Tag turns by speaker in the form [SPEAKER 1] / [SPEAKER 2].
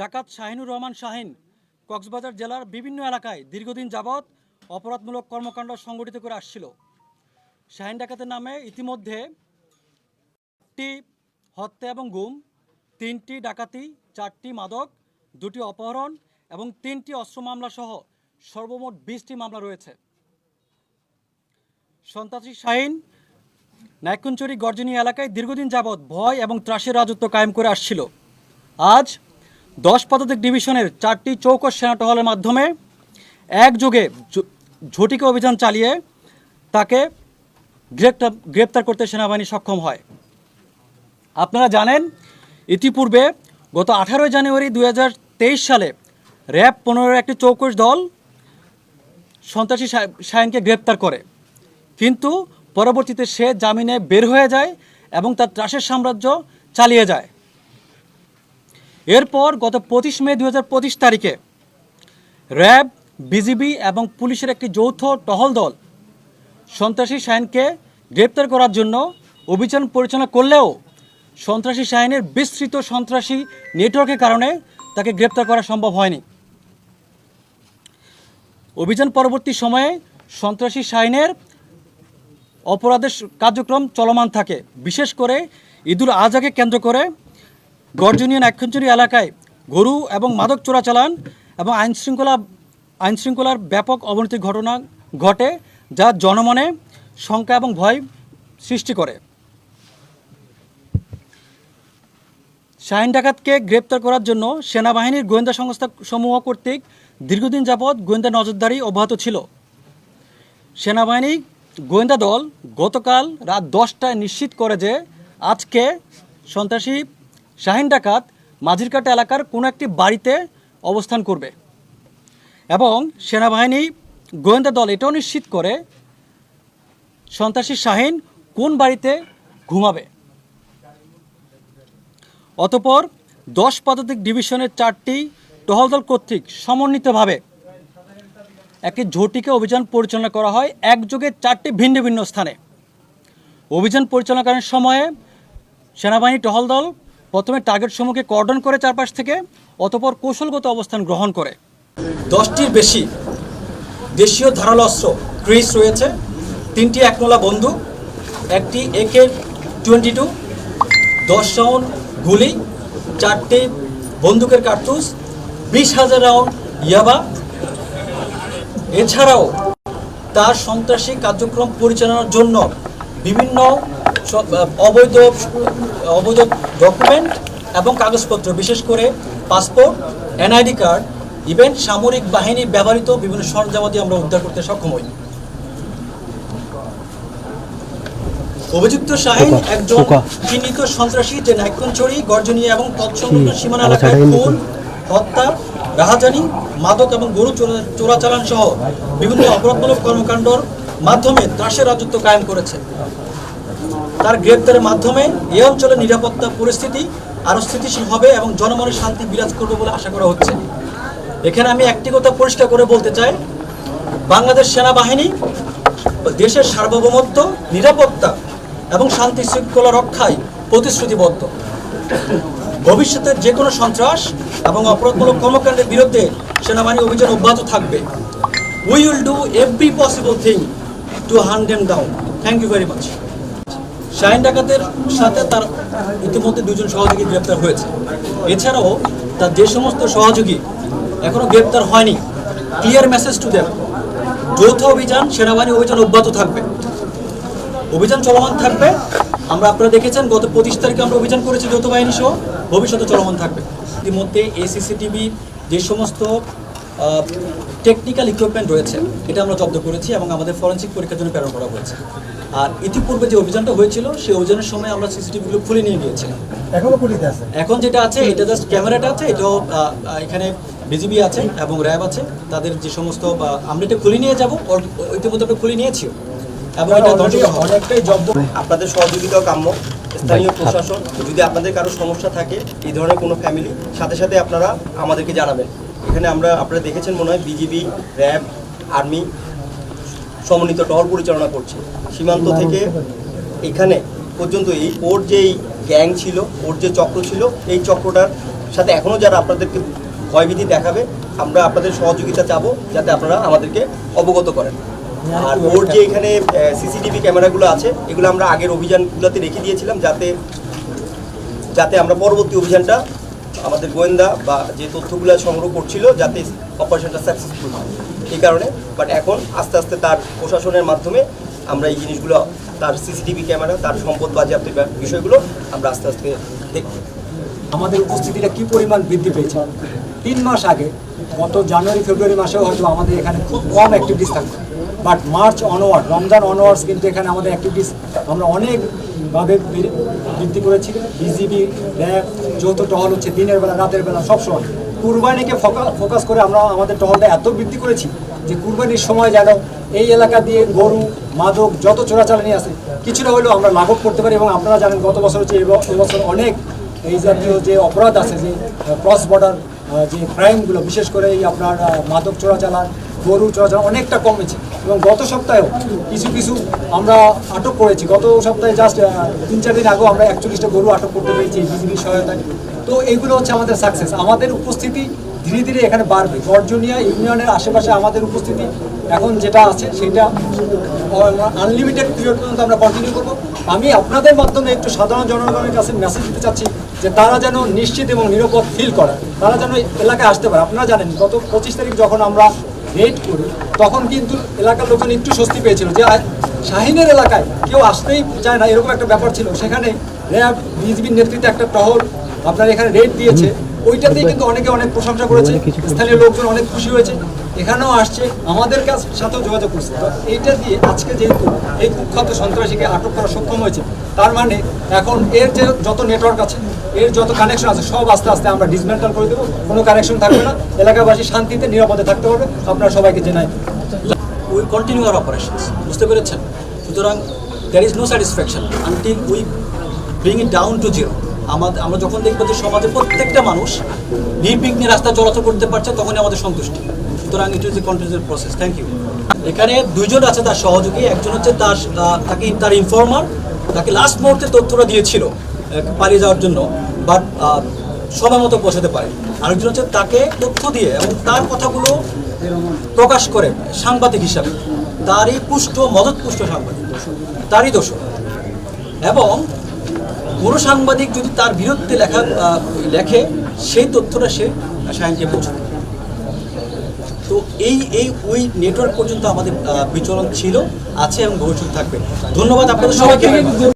[SPEAKER 1] ডাকাত শাহিনুর রহমান শাহিন কক্সবাজার জেলার বিভিন্ন এলাকায় দীর্ঘদিন যাবৎ অপরাধমূলক কর্মকাণ্ড সংগঠিত করে আসছিল। শাহিন ডাকাতের নামে ইতিমধ্যে একটি হত্যা এবং গুম, তিনটি ডাকাতি, চারটি মাদক, দুটি অপহরণ এবং তিনটি অস্ত্র মামলা সহ সর্বমোট বিশটি মামলা রয়েছে। সন্ত্রাসী শাহিন নাইকুঞ্চুরি গর্জনী এলাকায় দীর্ঘদিন যাবৎ ভয় এবং ত্রাসের রাজত্ব কায়েম করে আসছিল। আজ দশ পদাতিক ডিভিশনের চারটি চৌকস সেনা টহলের মাধ্যমে একযোগে ঝটিকা অভিযান চালিয়ে তাকে গ্রেপ্তার গ্রেপ্তার করতে সেনাবাহিনী সক্ষম হয়। আপনারা জানেন, ইতিপূর্বে গত আঠারোই জানুয়ারি দু হাজার তেইশ সালে র্যাব পনেরোর একটি চৌকস দল সন্ত্রাসী শাহিনকে গ্রেপ্তার করে। কিন্তু পরবর্তীতে সে জামিনে বের হয়ে যায় এবং তার ত্রাসের সাম্রাজ্য চালিয়ে যায়। এরপর গত পঁচিশ মে দু হাজার পঁচিশ তারিখে র্যাব, বিজিবি এবং পুলিশের একটি যৌথ টহল দল সন্ত্রাসী শাহিনকে গ্রেপ্তার করার জন্য অভিযান পরিচালনা করলেও সন্ত্রাসী শাহিনের বিস্তৃত সন্ত্রাসী নেটওয়ার্কের কারণে তাকে গ্রেপ্তার করা সম্ভব হয়নি। অভিযান পরবর্তী সময়ে সন্ত্রাসী শাহিনের অপরাধের কার্যক্রম চলমান থাকে। বিশেষ করে ঈদুল আজহাকে কেন্দ্র করে গর্জনীয় নাক্ষঞ্চুরি এলাকায় গরু এবং মাদক চোরাচালান এবং আইনশৃঙ্খলা আইনশৃঙ্খলার ব্যাপক অবনতির ঘটনা ঘটে যা জনমনে শঙ্কা এবং ভয় সৃষ্টি করে। শাহিন ডাকাতকে গ্রেপ্তার করার জন্য সেনাবাহিনীর গোয়েন্দা সংস্থা সমূহ কর্তৃক দীর্ঘদিন যাবৎ গোয়েন্দা নজরদারি অব্যাহত ছিল। সেনাবাহিনী গোয়েন্দা দল গতকাল রাত দশটায় নিশ্চিত করে যে আজকে সন্ত্রাসী শাহিন ডাকাত মাঝিরকাটা এলাকার কোনো একটি বাড়িতে অবস্থান করবে। এবং সেনাবাহিনী, গোয়েন্দা দল এটাও নিশ্চিত করে সন্ত্রাসী শাহিন কোন বাড়িতে ঘুমাবে। অতপর দশ পদাতিক ডিভিশনের চারটি টহল দল কর্তৃক সমন্বিতভাবে একটি ঝটিকে অভিযান পরিচালনা করা হয়। একযোগে চারটি ভিন্ন ভিন্ন স্থানে। অভিযান পরিচালনাকালীন সময়ে সেনাবাহিনী টহল দল প্রথমে টার্গেট সমূহকে কর্ডন করে চারপাশ থেকে, অতপর কৌশলগত অবস্থান গ্রহণ করে। দশটির বেশি দেশীয় ধারালো অস্ত্র ক্রিস রয়েছে। তিনটি একনলা বন্দুক একটি একে টোয়েন্টি টু, দশ রাউন্ড গুলি, চারটি বন্দুকের কার্তুজ, বিশ হাজার রাউন্ড ইয়াবা। এছাড়াও তার সন্ত্রাসী কার্যক্রম পরিচালনার জন্য বিভিন্ন সব- অবৈধ অবৈধ ডকুমেন্ট এবং কাগজপত্র বিশেষ করে পাসপোর্ট এনআইডি কার্ড ইভেন সামরিক বাহিনী ব্যবহৃত বিভিন্ন সরঞ্জামাদি আমরা উদ্ধার করতে সক্ষম হই। অভিযুক্ত শাহিন একজন চিহ্নিত সন্ত্রাসী যে নাইকনচড়ি গর্জনী এবং তৎসংলগ্ন সীমানা এলাকায় খুন হত্যা রাহাজানি মাদক এবং গরু চোরা- চোরাচালান সহ বিভিন্ন অপরাধমূলক কর্মকাণ্ডর মাধ্যমে ত্রাসের রাজত্ব কায়েম করেছে। তার গ্রেপ্তারের মাধ্যমে এ অঞ্চলের নিরাপত্তা পরিস্থিতি আরও স্থিতিশীল হবে এবং জনমনে শান্তি বিরাজ করবে বলে আশা করা হচ্ছে। এখানে আমি একটি কথা পরিষ্কার করে বলতে চাই। বাংলাদেশ সেনাবাহিনী দেশের সার্বভৌমত্ব, নিরাপত্তা এবং শান্তি শৃঙ্খলা রক্ষায় প্রতিশ্রুতিবদ্ধ। ভবিষ্যতে যে কোনো সন্ত্রাস এবং অপরাধমূলক কর্মকাণ্ডের বিরুদ্ধে সেনাবাহিনী অভিযান অব্যাহত থাকবে। We will do every possible thing to hunt them down thank you very much Shahin ডাকাতের সাথে তার ইতিমধ্যে দুজন সহযোগী গ্রেপ্তার হয়েছে। এছাড়াও তার যে সমস্ত সহযোগী এখনও গ্রেপ্তার হয়নি। Clear message to them. যৌথ অভিযান, সেনাবাহিনী অভিযান অব্যাহত থাকবে। অভিযান চলমান থাকবে। আমরা আপনারা দেখেছেন, গত পঁচিশ তারিখে আমরা অভিযান করেছি যৌথ বাহিনী সহ। ভবিষ্যতে চলমান থাকবে। ইতিমধ্যে এই সিসিটিভি যে সমস্ত টেকনিক্যাল ইকুইপমেন্ট রয়েছে, এটা আমরা জব্দ করেছি এবং আমাদের ফরেন্সিক পরীক্ষার জন্য প্রেরণ করা হয়েছে। আর ইতিপূর্বে যে অভিযানটা হয়েছিল সেই অভিযানের সময় আমরা সিসিটিভিগুলো খুলে নিয়ে গিয়েছিলাম।
[SPEAKER 2] এখনও পুলিশ আছে?
[SPEAKER 1] এখন যেটা আছে এটা জাস্ট ক্যামেরাটা আছে এটাও এখানে বিজিবি আছে এবং র্যাব আছে। তাদের যে সমস্ত আমরা এটা খুলে নিয়ে যাব ইতিমধ্যে আমরা খুলে নিয়েছিও এবং এটা।
[SPEAKER 2] অনেকটাই জব্দ
[SPEAKER 3] আপনাদের সহযোগিতাও কাম্য। স্থানীয় প্রশাসন যদি আপনাদের কারও সমস্যা থাকে এই ধরনের কোনো ফ্যামিলি সাথে সাথে আপনারা আমাদেরকে জানাবেন। এখানে আমরা আপনারা দেখেছেন মনে হয় বিজিবি র্যাব আর্মি সমন্বিত টহল পরিচালনা করছে। সীমান্ত থেকে এখানে পর্যন্ত এই পোর্ট যেই গ্যাং ছিল, ওর যে চক্র ছিল, এই চক্রটার সাথে এখনও যারা আপনাদেরকে ভয়ভীতি দেখাবে, আমরা আপনাদের সহযোগিতা চাবো যাতে আপনারা আমাদেরকে অবগত করেন। আর ওর যে এখানে সিসিটিভি ক্যামেরাগুলো আছে, এগুলো আমরা আগের অভিযানগুলোতে রেখে দিয়েছিলাম যাতে যাতে আমরা পরবর্তী অভিযানটা আমাদের গোয়েন্দা বা যে তথ্যগুলো সংগ্রহ করছিল, যাতে অপারেশনটা সাকসেসফুল হয়। এই কারণে বাট এখন আস্তে আস্তে তার প্রশাসনের মাধ্যমে আমরা এই জিনিসগুলো, তার সিসিটিভি ক্যামেরা, তার সম্পদ বাজেয়াপ্তের বিষয়গুলো আমরা আস্তে আস্তে দেখব।
[SPEAKER 2] আমাদের উপস্থিতিটা কি পরিমাণ বৃদ্ধি পেয়েছে? তিন মাস আগে, গত জানুয়ারি, ফেব্রুয়ারি মাসেও হয়তো আমাদের এখানে খুব কম অ্যাক্টিভিটিস থাকতো। But March onward Ramzan onwards কিন্তু এখানে আমাদের অ্যাক্টিভিটিস আমরা অনেকভাবে বৃদ্ধি করেছি। বিজিবি র্যাব যৌথ টহল হচ্ছে দিনের বেলা, রাতের বেলা, সবসময়। কুরবানিকে ফোকাস করে আমরা আমাদের টহলটা এত বৃদ্ধি করেছি যে কুরবানির সময় যেন এই এলাকা দিয়ে গরু, মাদক যত চোরাচালানি আছে, কিছুটা হলেও আমরা লাঘব করতে পারি এবং আপনারা জানেন গত বছর হচ্ছে এব- এবছর অনেক এই জাতীয় যে অপরাধ আছে যে ক্রস বর্ডার যে ক্রাইমগুলো বিশেষ করে এই আপনার মাদক চোরাচালান গরু চোরাচালান অনেকটা কমেছে এবং গত সপ্তাহেও কিছু কিছু আমরা আটক করেছি। গত সপ্তাহে জাস্ট তিন চার দিন আগেও আমরা একচল্লিশটা গরু আটক করতে পেরেছি বিজিবির সহায়তায়। তো এইগুলো হচ্ছে আমাদের সাকসেস আমাদের উপস্থিতি ধীরে ধীরে এখানে বাড়বে। গর্জনিয়া ইউনিয়নের আশেপাশে আমাদের উপস্থিতি এখন যেটা আছে সেটা আনলিমিটেড পিরিয়ড পর্যন্ত আমরা কন্টিনিউ করব। আমি আপনাদের মাধ্যমে একটু সাধারণ জনগণের কাছে মেসেজ দিতে চাচ্ছি যে তারা যেন নিশ্চিত এবং নিরাপদ ফিল করে তারা যেন এলাকায় আসতে পারে। আপনারা জানেন গত পঁচিশ তারিখ যখন আমরা রেড করি তখন কিন্তু এলাকার লোকজন একটু স্বস্তি পেয়েছিল যে শাহিনের এলাকায় কেউ আসতেই চায় না এরকম একটা ব্যাপার ছিল। সেখানে র্যাব বিজিবির নেতৃত্বে একটা টহল আপনার এখানে রেড দিয়েছে। ওইটাতেই কিন্তু অনেকে অনেক প্রশংসা করেছে। স্থানীয় লোকজন অনেক খুশি হয়েছে। এখানেও আসছে, আমাদের কাছ সাথেও যোগাযোগ করছে। এইটা দিয়ে আজকে যেহেতু এই কুখ্যাত সন্ত্রাসীকে আটক করা সক্ষম হয়েছে, তার মানে এখন এর যে যত নেটওয়ার্ক আছে, এর যত কানেকশন আছে, সব আস্তে আস্তে আমরা ডিসমেন্টাল করে দেবো। কোনো কানেকশন থাকবে না, এলাকাবাসী শান্তিতে, নিরাপদে থাকতে পারবে। আপনারা সবাইকে জানাই।
[SPEAKER 1] উই কন্টিনিউ আর অপারেশনস বুঝতে পেরেছেন? সুতরাং there is no satisfaction until we bring it down to zero আমাদের আমরা যখন দেখব যে সমাজে প্রত্যেকটা মানুষ নির্বিঘ্নে রাস্তা চলাচল করতে পারছে, তখনই আমাদের সন্তুষ্টি। সুতরাং it is a continuous process thank you এখানে দুইজন আছে তার সহযোগী, একজন হচ্ছে তার তাকে, তার ইনফর্মার তাকে লাস্ট মুহূর্তে তথ্যটা দিয়েছিল পালিয়ে যাওয়ার জন্য বাট সময় মতো পৌঁছাতে পারে আরেকজন হচ্ছে তাকে তথ্য দিয়ে এবং তার কথাগুলো প্রকাশ করে সাংবাদিক হিসাবে। তারই পুষ্ট মদত পুষ্ট সাংবাদিক। তারই দোষ। এবং কোনো সাংবাদিক যদি তার বিরুদ্ধে লেখা লেখে, সেই তথ্যটা সে সায়নকে পৌঁছে দেয়। তো এই এই, ওই নেটওয়ার্ক পর্যন্ত আমাদের বিচরণ ছিল, আছে এবং ভবিষ্যৎ থাকবে। ধন্যবাদ আপনাদের সবাইকে।